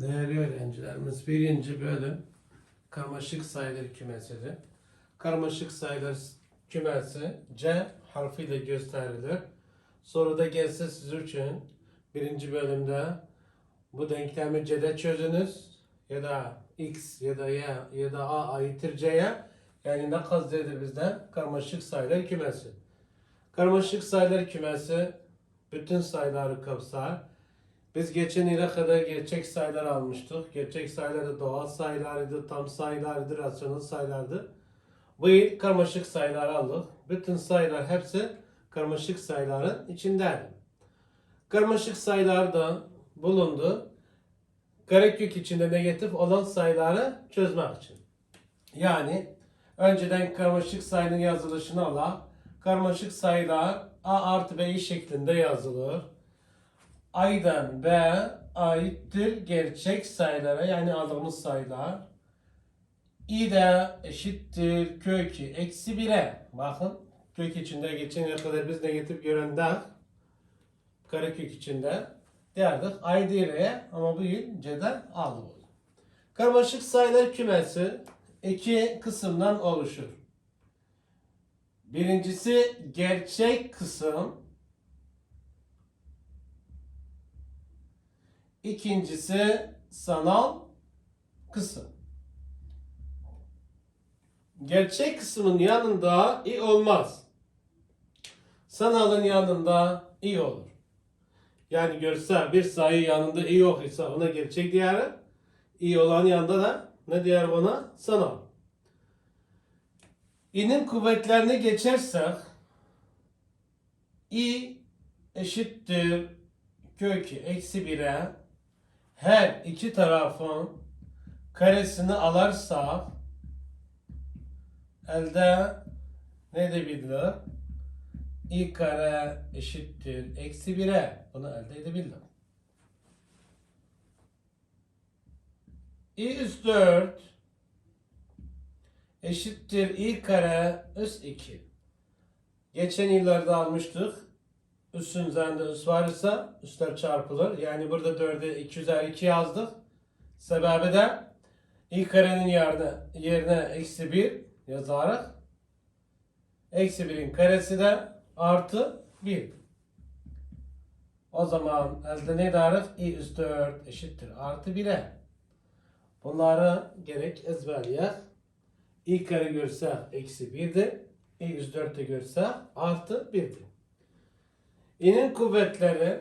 Değerli öğrencilerimiz birinci bölüm karmaşık sayılar kümesidir. Karmaşık sayılar kümesi C harfiyle gösterilir. Soruda gelse siz için birinci bölümde bu denklemi C'de çözünüz ya da X ya da Y ya da A aittir C'ye yani ne kastedilir bizden? Karmaşık sayılar kümesi. Karmaşık sayılar kümesi bütün sayıları kapsar. Biz geçen yıla kadar gerçek sayılar almıştık. Gerçek sayılar da doğal sayılardı, tam sayılardı, rasyonel sayılardı. Bu yıl karmaşık sayılar aldık. Bütün sayılar hepsi karmaşık sayıların içindeydi. Karmaşık sayılar da bulundu. Karekök içinde negatif olan sayıları çözmek için. Yani önceden karmaşık sayının yazılışını alan karmaşık sayılar A artı B şeklinde yazılır. A'dan B aittir gerçek sayılara yani aldığımız sayılar. i de eşittir kökü eksi 1'e. Bakın kök içinde geçen yıl kadar biz negatif görende karekök içinde derdik i diye ama bu yıl c'den aldık. Karmaşık sayılar kümesi iki kısımdan oluşur. Birincisi gerçek kısım. İkincisi sanal kısım. Gerçek kısmın yanında i olmaz. Sanalın yanında i olur. Yani görsel bir sayı yanında i yok ise ona gerçek diğeri. i olan yanında da ne diğer ona? Sanal. i'nin kuvvetlerini geçersek i eşittir kökü eksi 1'e her iki tarafın karesini alırsak elde ne edebilir? i kare eşittir eksi 1'e bunu elde edebildim. i üst 4 eşittir i kare üst 2. Geçen yıllarda almıştık. Üssün üzerinde üs varsa üsler çarpılır. Yani burada 4'e 2 üzeri 2 yazdık. Sebebi de i karenin yerine, yerine eksi 1 yazarak eksi 1'in karesi de artı 1. O zaman elde ne deriz? i üst 4 eşittir artı 1'e. Bunları gerek ezberleyek. i kare görse eksi 1'dir. i üst 4'te görse artı 1'dir. İ'nin kuvvetleri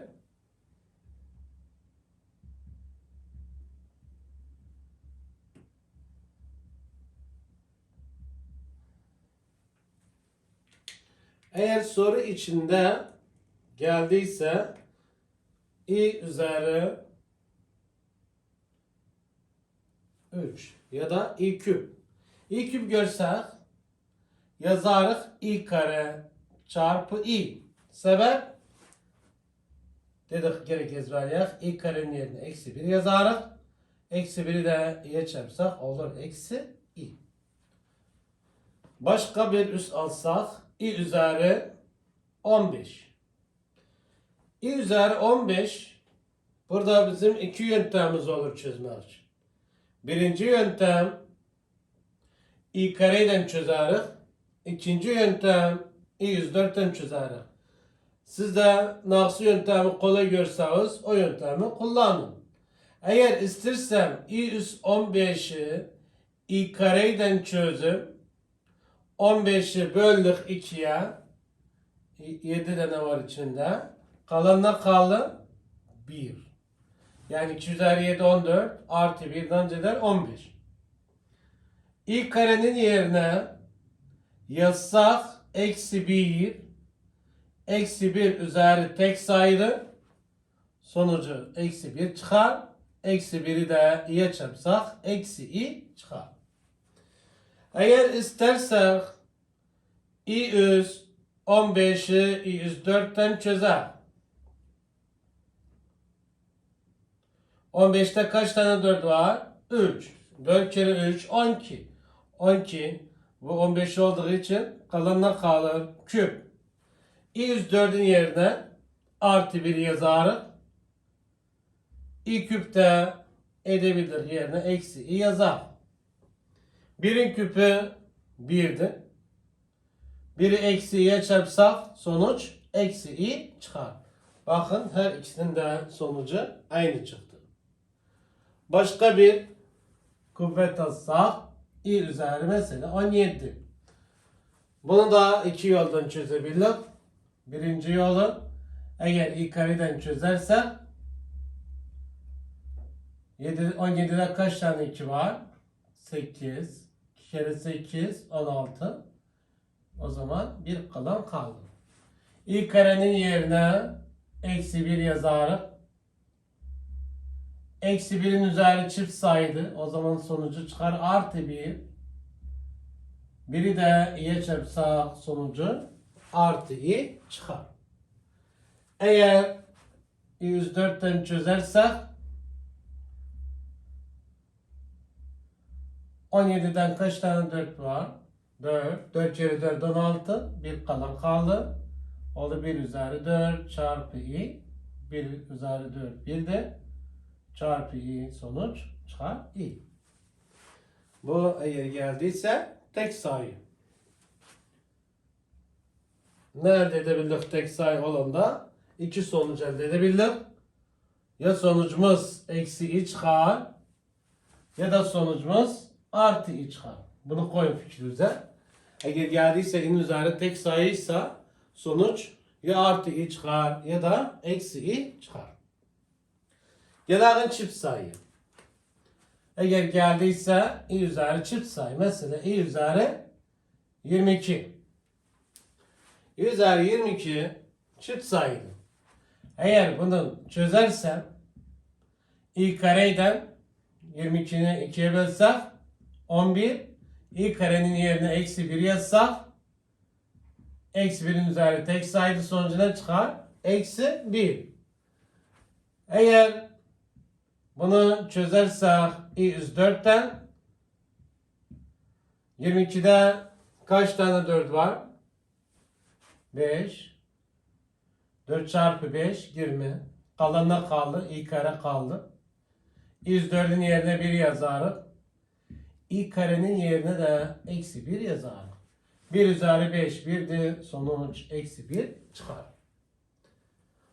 eğer soru içinde geldiyse i üzeri 3 ya da i küp. i küp görsek yazarız i kare çarpı i. Sebep dedik gerek ezberleyek. i karenin yerine eksi 1 yazarız. Eksi 1'i de i'ye çarpsak olur eksi i. Başka bir üst alsak i üzeri 15. i üzeri 15 burada bizim iki yöntemimiz olur çözmek için. Birinci yöntem i kareden çözeriz. İkinci yöntem i 104'ten çözeriz. Siz de nasıl yöntemi kolay görseniz o yöntemi kullanın. Eğer istersem i üst 15'i i kareden çözüp 15'i böldük 2'ye 7 tane var içinde. Kalan ne kaldı? 1. Yani 2 üzeri 7 14 artı 1'den eder 15. i karenin yerine yazsak eksi 1 eksi 1 üzeri tek sayıdır. Sonucu eksi 1 çıkar. Eksi 1'i de i'ye çarpsak eksi i çıkar. Eğer istersek i üst 15'i i üst 4'ten çözer. 15'te kaç tane 4 var? 3. 4 kere 3 12. 12 bu 15 olduğu için kalanına kalır küp. İ üst 4'ün yerine artı 1 yazarız. i küpte edebilir yerine eksi i yazar. Birin küpü birdi. Biri eksi i'ye çarpsak sonuç eksi i çıkar. Bakın her ikisinin de sonucu aynı çıktı. Başka bir kuvvet alsak i üzeri mesela 17. Bunu da iki yoldan çözebiliriz. Birinci yolu eğer i kareden çözersek 7, 17'de kaç tane 2 var? 8. 2 kere 8, 16. O zaman bir kalan kaldı. i karenin yerine eksi 1 yazarız. Eksi 1'in üzeri çift sayıydı. O zaman sonucu çıkar artı 1. Biri de i'ye çarpsa sonucu artı i çıkar. Eğer i 104'ten çözersek 17'den kaç tane 4 var? 4. 4 kere 4 16. Bir kalan kaldı. O da 1 üzeri 4 çarpı i. 1 üzeri 4 bir de çarpı i sonuç çıkar i. Bu eğer geldiyse tek sayı. Ne elde edebildik tek sayı olanda? iki sonuç elde edebildik. Ya sonucumuz eksi i çıkar ya da sonucumuz artı i çıkar. Bunu koyun fikrinize. Eğer geldiyse in üzeri tek sayıysa sonuç ya artı i çıkar ya da eksi i çıkar. Gelelim çift sayı. Eğer geldiyse i üzeri çift sayı. Mesela i üzeri 22. i üzeri 22 çift sayıydı. Eğer bunu çözersem i kareyden 22'ni 2'ye bölsek 11 i karenin yerine eksi 1 yazsak eksi 1'in üzeri tek sayıda sonucu ne çıkar? Eksi 1. Eğer bunu çözersek i 104'ten 22'de kaç tane 4 var? 5 4 çarpı 5 20 kalanına kaldı i kare kaldı. i 104'ün yerine 1 yazarız. i karenin yerine de eksi 1 yazarız. 1 üzeri 5 bir de sonuç eksi 1 çıkar.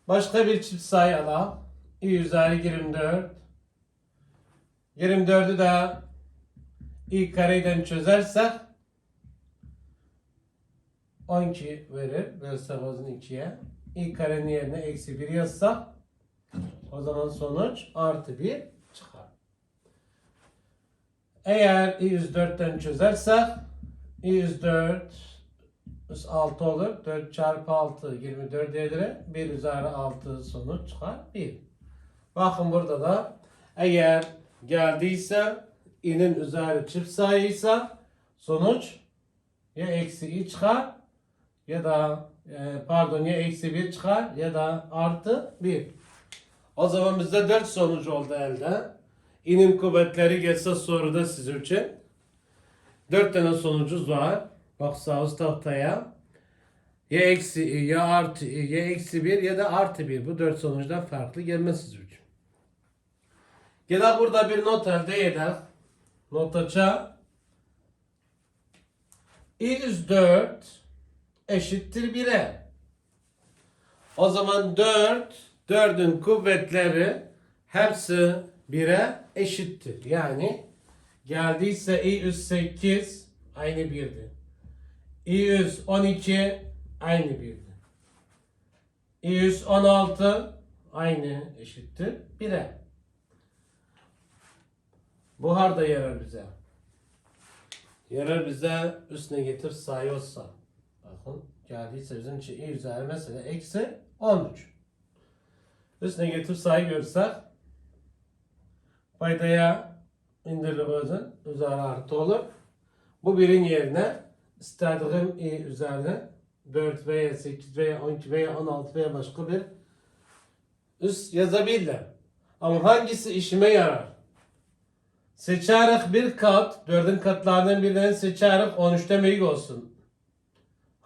Başka bir çift sayı alalım. i üzeri 24 24'ü de i kareden çözersek 12 verir. Bölsek zaman 2'ye. i karenin yerine eksi 1 yazsak o zaman sonuç artı 1 çıkar. Eğer i 104'ten çözersek i 104 6 olur. 4 çarpı 6 24 edilir. 1 üzeri 6 sonuç çıkar. 1. Bakın burada da eğer geldiyse i'nin üzeri çift sayıysa sonuç ya eksi i çıkar ya da e, pardon ya eksi 1 çıkar ya da artı 1. O zaman bizde 4 sonuç oldu elde. İ'nin kuvvetleri gelse soruda sizin için. 4 tane sonucumuz var. Bak sağ üst tahtaya. Ya eksi ya artı ya eksi 1 ya da artı 1. Bu 4 sonuçtan farklı gelmez sizin için. Gel burada bir not elde eder. Notaça i 104 eşittir 1'e. O zaman 4, 4'ün kuvvetleri hepsi 1'e eşittir. Yani geldiyse i 108 aynı 1'di. i 112 aynı 1'di. i 116 aynı eşittir 1'e. Buhar da yarar bize. Yarar bize üstüne getir sayı olsa. Bakın geldiyse bizim için i üzeri mesela eksi 13. Üstüne getir sayı görsek paydaya indirilmezin üzeri artı olur. Bu birin yerine istediğim i üzerine 4 veya 8 veya 12 veya 16 veya başka bir üst yazabilirim. Ama hangisi işime yarar? Seçerek bir kat, dördün katlarından birinden seçerek 13'te büyük olsun.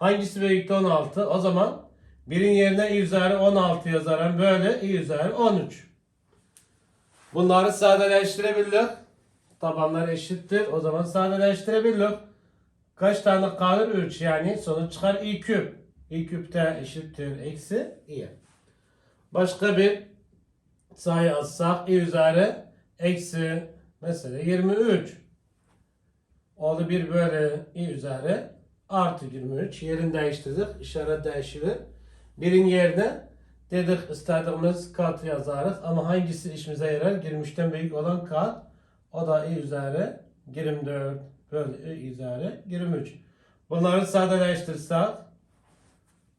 Hangisi büyükte 16? O zaman birin yerine i üzeri 16 yazarım. Böyle i üzeri 13. Bunları sadeleştirebildik. Tabanlar eşittir. O zaman sadeleştirebildik. Kaç tane kalır? 3 yani sonuç çıkar i küp. i küp de eşittir eksi i. Başka bir sayı alsak i üzeri eksi mesela 23. Oldu bir böyle i üzeri artı 23. Yerini değiştirdik. İşaret değişilir. Birin yerine dedik istediğimiz kat yazarız. Ama hangisi işimize yarar? 23'ten büyük olan kat. O da i üzeri 24 bölü i üzeri 23. Bunları sadeleştirsek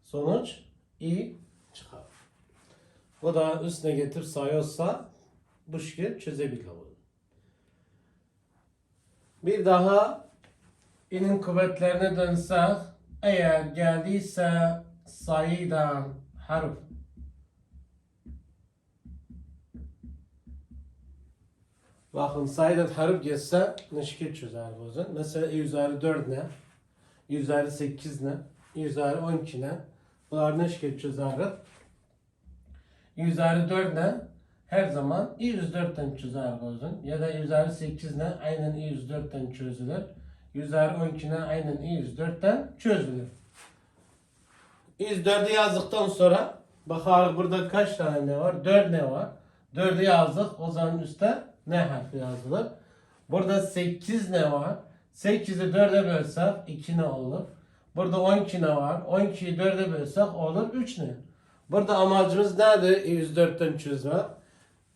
sonuç i çıkar. Bu da üstüne getir sayıyorsa bu şekilde çözebilir bunu. Bir daha inin kuvvetlerine dönsek eğer geldiyse sayıdan harf Bakın sayıdan harf geçse ne şekil çözer bu zaman. Mesela i üzeri 4 ne? i üzeri 8 ne? i üzeri 12 ne? Bunlar ne şekil çözeriz? i üzeri 4 ne? Her zaman i 104'ten çözer zaman. Ya da i üzeri 8 ne? Aynen i 104'ten çözülür. İ üzeri 12 ne? Aynen i 104'ten çözülür. i 104'ü yazdıktan sonra bakalım burada kaç tane ne var? 4 ne var? 4'ü yazdık. O zaman üstte ne harfi yazılır? Burada 8 ne var? 8'i 4'e bölsek 2 ne olur? Burada 12 ne var? 12'yi 4'e bölsek olur 3 ne? Burada amacımız nedir? 104'ten çözmek.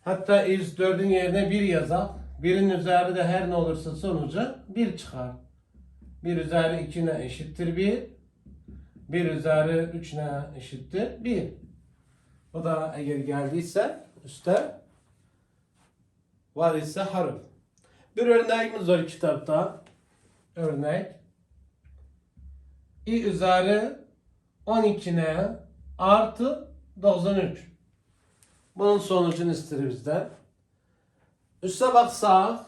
Hatta 104'ün yerine 1 yazak. 1'in üzeri de her ne olursa sonucu 1 çıkar. 1 üzeri 2 ne eşittir 1. 1 üzeri 3 ne eşittir 1. Bu da eğer geldiyse üstte var ise harf. Bir örneğimiz var kitapta. Örnek. i üzeri 12 ne artı 93. Bunun sonucunu ister bizden. Üste baksak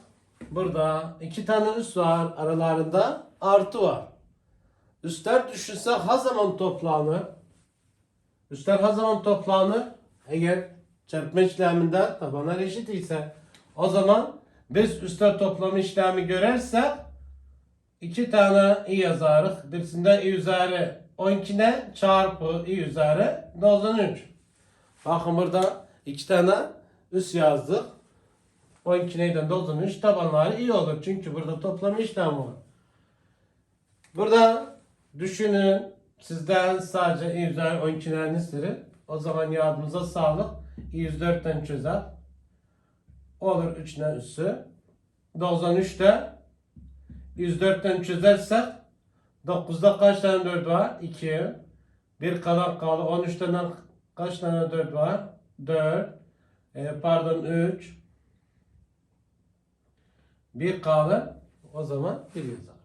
burada iki tane üst var aralarında artı var. Üstler düşünsek ha zaman toplanır? Üstler ha zaman toplanır? Eğer çarpma işleminde tabanlar eşit ise o zaman biz üstler toplama işlemi görersek iki tane i yazarız. Birisinde i üzeri 12 ne çarpı i üzeri 93. Bakın burada iki tane üst yazdık. 12 neyden 93 tabanları iyi olur. Çünkü burada toplama işlemi var. Burada düşünün sizden sadece i üzeri 12 neresini o zaman yardımınıza sağlık. i 104'ten çözer. Olur 3 ne üssü. 93'te 104'ten çözersek 9'da kaç tane 4 var? 2. Bir kalan kaldı. 13'ten kaç tane 4 var? 4. E, pardon 3. Bir kaldı. O zaman 1 yazalım.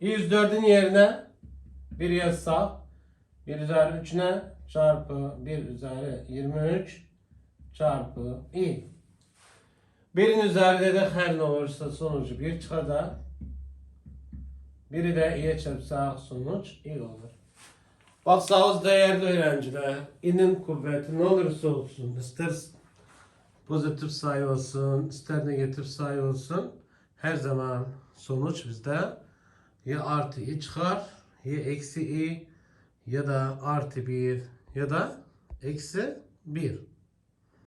104'ün yerine 1 yazsak 1 üzeri 3 ne? Çarpı 1 üzeri 23 çarpı i. Birin üzerinde de her ne olursa sonucu 1 çıkar. Biri de i'ye çarpsak sonuç i olur. Baksanız değerli öğrenciler, i'nin kuvveti ne olursa olsun, ister pozitif sayı olsun, ister negatif sayı olsun, her zaman sonuç bizde ya artı i çıkar, ya eksi i, ya da artı 1, ya da eksi 1.